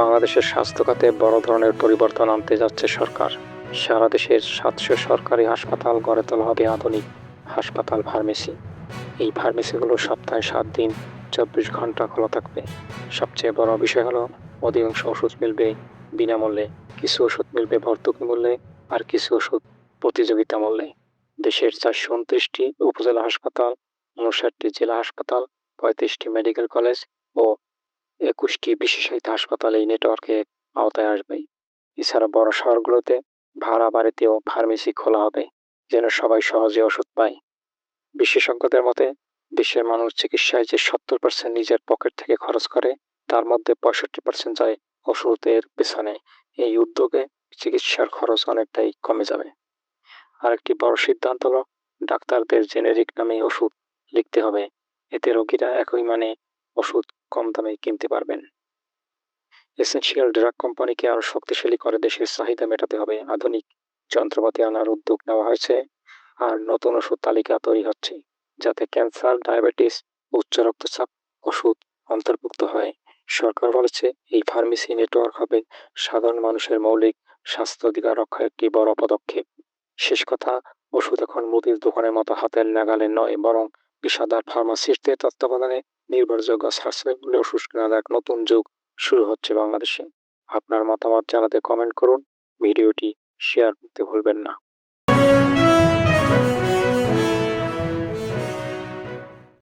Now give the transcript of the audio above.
বাংলাদেশের স্বাস্থ্য খাতে বড় ধরনের পরিবর্তন আনতে যাচ্ছে সরকার। সারা দেশের সাতশো সরকারি হাসপাতাল গড়ে তোলা হবে আধুনিক হাসপাতাল ফার্মেসি। এই ফার্মেসিগুলো সপ্তাহে সাত দিন, চব্বিশ ঘণ্টা খোলা থাকবে। সবচেয়ে বড় বিষয় হলো, অধিকাংশ ওষুধ মিলবে বিনামূল্যে। কিছু ওষুধ মিলবে ভর্তুকি মূল্যে আর কিছু ওষুধ প্রতিযোগিতা মূল্যে। দেশের চারশো উনত্রিশটি উপজেলা হাসপাতাল, উনষাটটি জেলা হাসপাতাল, পঁয়ত্রিশটি মেডিকেল কলেজ ও একুশটি বিশেষায়িত হাসপাতাল এই নেটওয়ার্কের আওতায় আসবে। এছাড়া বড় শহরগুলোতে ভাড়া বাড়িতেও ফার্মেসি খোলা হবে, যেন সবাই সহজে ওষুধ পায়। বিশেষজ্ঞদের মতে, দেশের মানুষ চিকিৎসায় যে সত্তর পার্সেন্ট নিজের পকেট থেকে খরচ করে, তার মধ্যে পঁয়ষট্টি পার্সেন্ট যায় ওষুধের পেছনে। এই উদ্যোগে চিকিৎসার খরচ অনেকটাই কমে যাবে। আরেকটি বড় সিদ্ধান্ত হলো, ডাক্তারদের জেনেরিক নামে ওষুধ লিখতে হবে। এতে রোগীরা একই মানে ওষুধ কম দামে কিনতে পারবেন। এসেনশিয়াল ড্রাগ কোম্পানিকে আরও শক্তিশালী করে দেশের চাহিদা মেটাতে হবে। আধুনিক যন্ত্রপাতি আনার উদ্যোগ নেওয়া হয়েছে আর নতুন ওষুধ তালিকা তৈরি হচ্ছে যাতে ক্যান্সার, ডায়াবেটিস, উচ্চ রক্তচাপ, ওষুধ অন্তর্ভুক্ত হয়। সরকার বলেছে এই ফার্মেসি নেটওয়ার্ক হবে সাধারণ মানুষের মৌলিক স্বাস্থ্য অধিকার রক্ষা একটি বড় পদক্ষেপ। শেষ কথা, ওষুধ এখন মুদির দোকানের মতো হাতের নাগালে নয়, বরং পেশাদার ফার্মাসিস্টদের তত্ত্বাবধানে নির্ভরযোগ্য সাশ্রয়মূল্যে শুষ্ক এক নতুন যুগ শুরু হচ্ছে বাংলাদেশে। আপনার মতামত জানাতে কমেন্ট করুন। ভিডিওটি শেয়ার করতে ভুলবেন না।